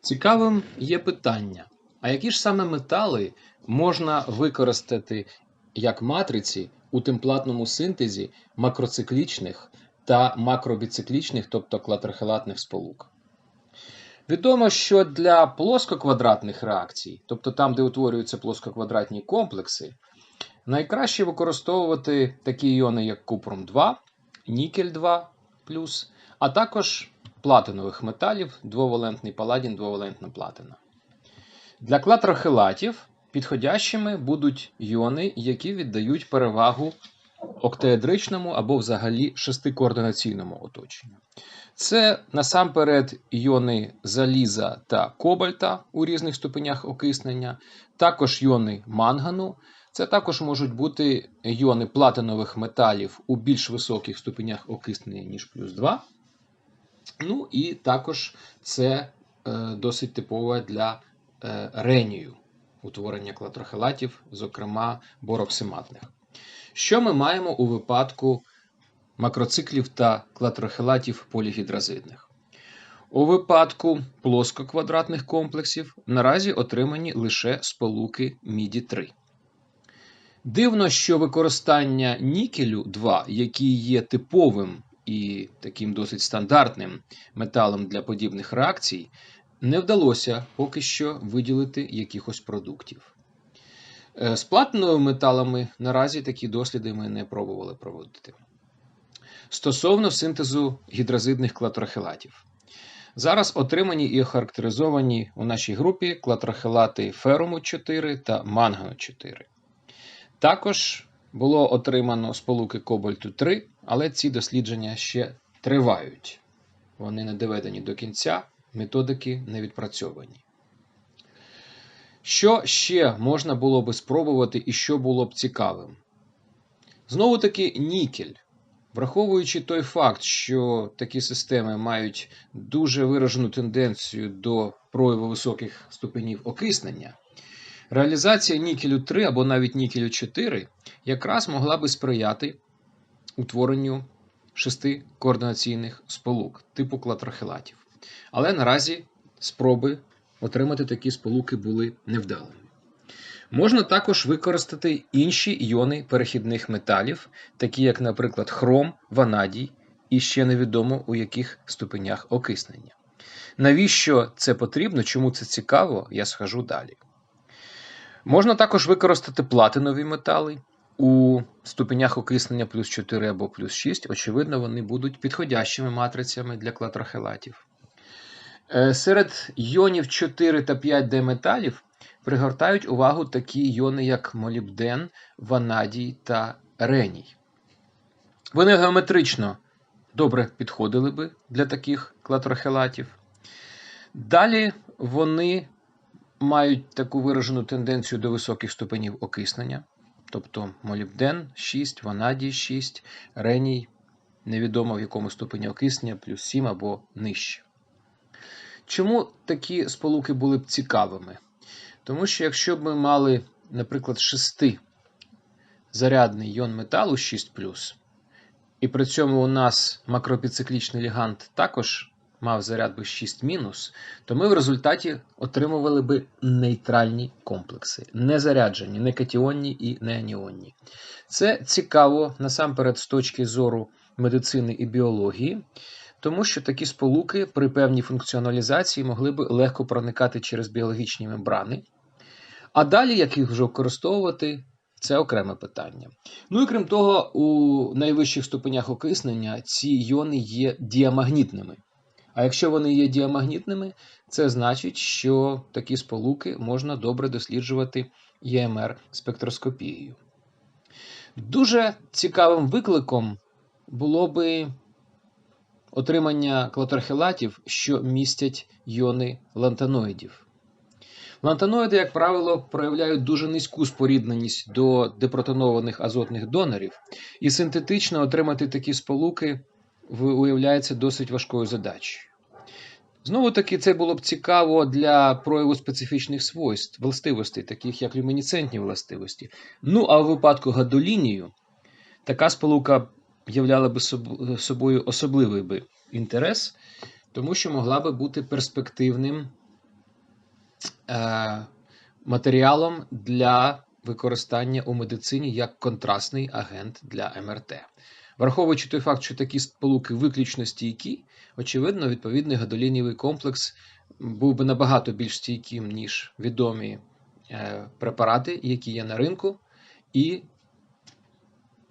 Цікавим є питання: а які ж саме метали можна використати як матриці у темплатному синтезі макроциклічних та макробіциклічних, тобто клатрохелатних сполук? Відомо, що для плоскоквадратних реакцій, тобто там, де утворюються плоскоквадратні комплекси, найкраще використовувати такі іони, як купрум 2, нікель 2, а також платинових металів, двовалентний паладін, двовалентна платина. Для клатрохелатів підходящими будуть іони, які віддають перевагу октаедричному або взагалі шестикоординаційному оточенню. Це насамперед іони заліза та кобальта у різних ступенях окиснення, також іони мангану. Це також можуть бути іони платинових металів у більш високих ступенях окиснення, ніж плюс 2. Ну і також це е, досить типове для ренію утворення клатрохелатів, зокрема бороксиматних. Що ми маємо у випадку макроциклів та клатрохелатів полігідразидних? У випадку плоскоквадратних комплексів наразі отримані лише сполуки міді 3. Дивно, що використання нікелю 2, який є типовим і таким досить стандартним металом для подібних реакцій, не вдалося поки що виділити якихось продуктів. Е, з платиновими металами наразі такі досліди ми не пробували проводити. Стосовно синтезу гідразидних клатрохелатів. Зараз отримані і охарактеризовані у нашій групі клатрохелати феруму 4 та мангану 4. Також було отримано сполуки кобальту 3, але ці дослідження ще тривають. Вони не доведені до кінця, методики не відпрацьовані. Що ще можна було би спробувати і що було б цікавим? Знову таки, нікель. Враховуючи той факт, що такі системи мають дуже виражену тенденцію до прояву високих ступенів окиснення, реалізація нікелю 3 або навіть нікелю 4 якраз могла би сприяти утворенню шести координаційних сполук типу клатрохелатів. Але наразі спроби отримати такі сполуки були невдалими. Можна також використати інші іони перехідних металів, такі як, наприклад, хром, ванадій, і ще невідомо у яких ступенях окиснення. Навіщо це потрібно, чому це цікаво, я схожу далі. Можна також використати платинові метали, у ступенях окиснення плюс 4 або плюс 6, очевидно, вони будуть підходящими матрицями для клатрохелатів. Е, серед йонів 4 та 5 d металів пригортають увагу такі йони, як молібден, ванадій та реній. Вони геометрично добре підходили би для таких клатрохелатів. Далі вони мають таку виражену тенденцію до високих ступенів окиснення. Тобто молібден 6, ванадій 6, реній невідомо в якому ступені окиснення, плюс 7 або нижче. Чому такі сполуки були б цікавими? Тому що якщо б ми мали, наприклад, 6 зарядний йон металу 6, і при цьому у нас макропіциклічний лігант також мав заряд би 6 мінус, то ми в результаті отримували би нейтральні комплекси, не заряджені, не катіонні і не аніонні. Це цікаво насамперед з точки зору медицини і біології, тому що такі сполуки при певній функціоналізації могли би легко проникати через біологічні мембрани. А далі, як їх вже використовувати, це окреме питання. Ну і крім того, у найвищих ступенях окиснення ці іони є діамагнітними. А якщо вони є діамагнітними, це значить, що такі сполуки можна добре досліджувати ЄМР спектроскопією. Дуже цікавим викликом було би отримання клатрохелатів, що містять йони лантаноїдів. Лантаноїди, як правило, проявляють дуже низьку спорідненість до депротонованих азотних донорів, і синтетично отримати такі сполуки виявляється досить важкою задачею. Знову таки, це було б цікаво для прояву специфічних свойств, властивостей, таких як люмінесцентні властивості. Ну, а в випадку гадолінію така сполука являла би собою особливий би інтерес, тому що могла би бути перспективним е, матеріалом для використання у медицині як контрастний агент для МРТ. Враховуючи той факт, що такі сполуки виключно стійкі, очевидно, відповідний гадолінієвий комплекс був би набагато більш стійким, ніж відомі е, препарати, які є на ринку, і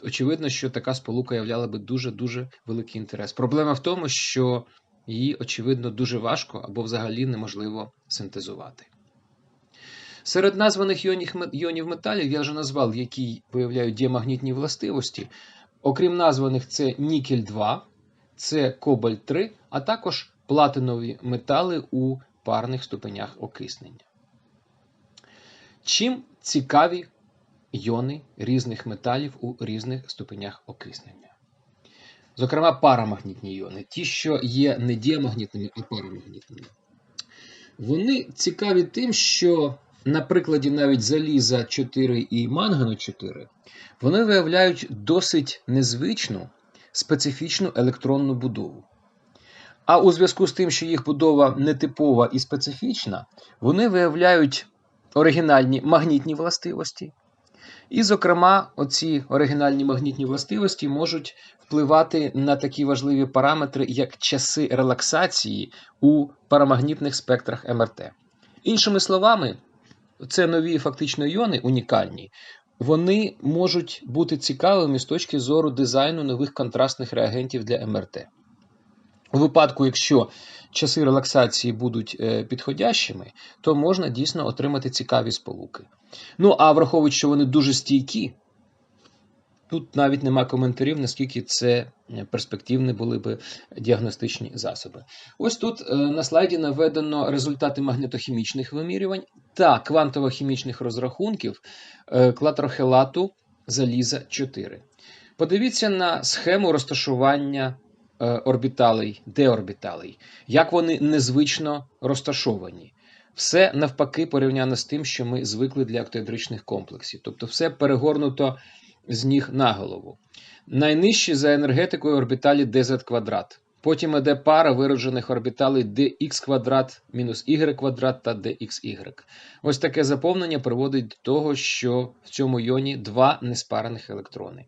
очевидно, що така сполука являла би дуже-дуже великий інтерес. Проблема в тому, що її, очевидно, дуже важко або взагалі неможливо синтезувати. Серед названих іонів металів я вже назвав, які виявляють діамагнітні властивості. Окрім названих, це нікель 2, це кобальт 3, а також платинові метали у парних ступенях окиснення. Чим цікаві йони різних металів у різних ступенях окиснення? Зокрема, парамагнітні йони, ті, що є не діамагнітними, а парамагнітними. Вони цікаві тим, що на прикладі навіть заліза 4 і мангану 4, вони виявляють досить незвичну специфічну електронну будову. А у зв'язку з тим, що їх будова нетипова і специфічна, вони виявляють оригінальні магнітні властивості. І, зокрема, оці оригінальні магнітні властивості можуть впливати на такі важливі параметри, як часи релаксації у парамагнітних спектрах МРТ. Іншими словами, це нові фактично іони унікальні, вони можуть бути цікавими з точки зору дизайну нових контрастних реагентів для МРТ. У випадку, якщо часи релаксації будуть е, підходящими, то можна дійсно отримати цікаві сполуки. Ну, а враховуючи, що вони дуже стійкі, тут навіть нема коментарів, наскільки це е, перспективні були би діагностичні засоби. Ось тут е, на слайді наведено результати магнітохімічних вимірювань та квантово-хімічних розрахунків клатрохелату заліза 4. Подивіться на схему розташування Е, орбіталей, деорбіталей, як вони незвично розташовані. Все навпаки порівняно з тим, що ми звикли для октеедричних комплексів. Тобто все перегорнуто з ніг на голову. Найнижчі за енергетикою орбіталі dz квадрат. Потім іде пара вироджених орбіталей dx квадрат мінус y квадрат та dxy. Ось таке заповнення приводить до того, що в цьому йоні два неспарених електрони.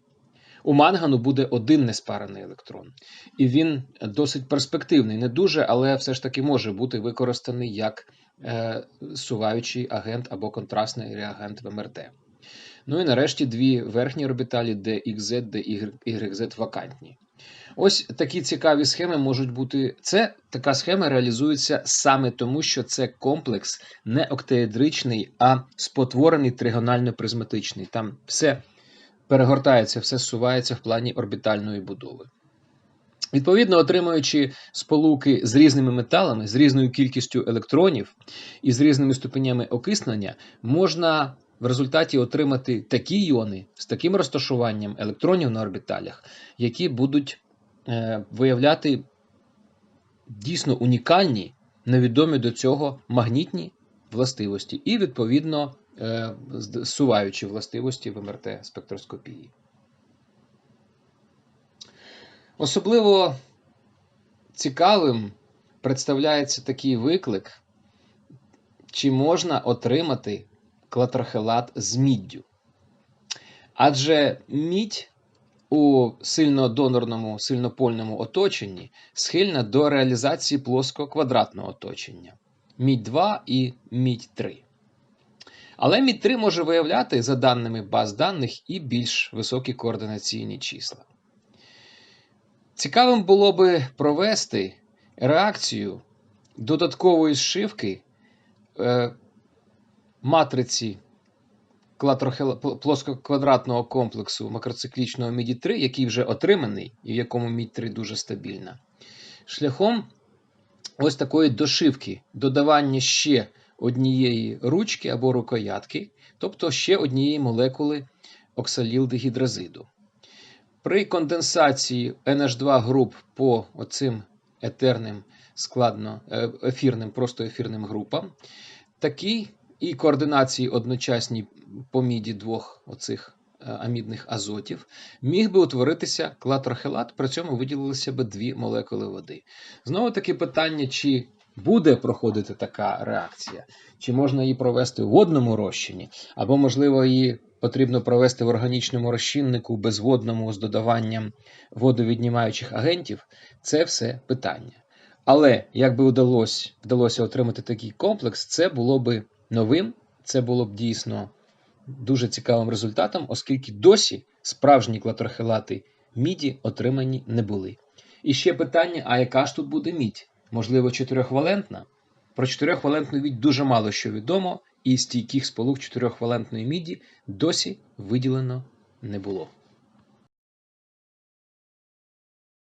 У мангану буде один неспарений електрон, і він досить перспективний, не дуже, але все ж таки може бути використаний як е, суваючий агент або контрастний реагент в МРТ. Ну і нарешті дві верхні орбіталі DXZ, DYZ вакантні. Ось такі цікаві схеми можуть бути. Це така схема реалізується саме тому, що це комплекс не октеедричний, а спотворений тригонально-призматичний. Там все перегортається, все зсувається в плані орбітальної будови. Відповідно, отримуючи сполуки з різними металами, з різною кількістю електронів і з різними ступенями окиснення, можна в результаті отримати такі іони з таким розташуванням електронів на орбіталях, які будуть е, виявляти дійсно унікальні, невідомі до цього магнітні властивості, і, відповідно, Е, зсуваючі властивості в МРТ спектроскопії. Особливо цікавим представляється такий виклик, чи можна отримати клатрохелат з міддю. Адже мідь у сильно донорному, сильнопольному оточенні схильна до реалізації плоского квадратного оточення. Мідь 2 і мідь 3. Але мід 3 може виявляти, за даними баз даних, і більш високі координаційні числа. Цікавим було би провести реакцію додаткової зшивки е, матриці плоскоквадратного комплексу макроциклічного міді 3, який вже отриманий, і в якому мідь 3 дуже стабільна, шляхом ось такої дошивки, додавання ще однієї ручки або рукоятки, тобто ще однієї молекули оксалілдегідразиду. При конденсації NH2 груп по оцим етерним складно е, ефірним, просто ефірним групам, такі і координації одночасній по міді двох оцих е, амідних азотів, міг би утворитися клатрохелат, при цьому виділилися б дві молекули води. Знову таки питання, чи буде проходити така реакція, чи можна її провести у водному розчині, або, можливо, її потрібно провести в органічному розчиннику безводному з додаванням водовіднімаючих агентів, це все питання. Але як би вдалося, вдалося отримати такий комплекс, це було би новим, це було б дійсно дуже цікавим результатом, оскільки досі справжні клатрохилати міді отримані не були. І ще питання: а яка ж тут буде мідь? Можливо, чотирьохвалентна? Про чотирьохвалентну мідь дуже мало що відомо, і стійких сполук чотирьохвалентної міді досі виділено не було.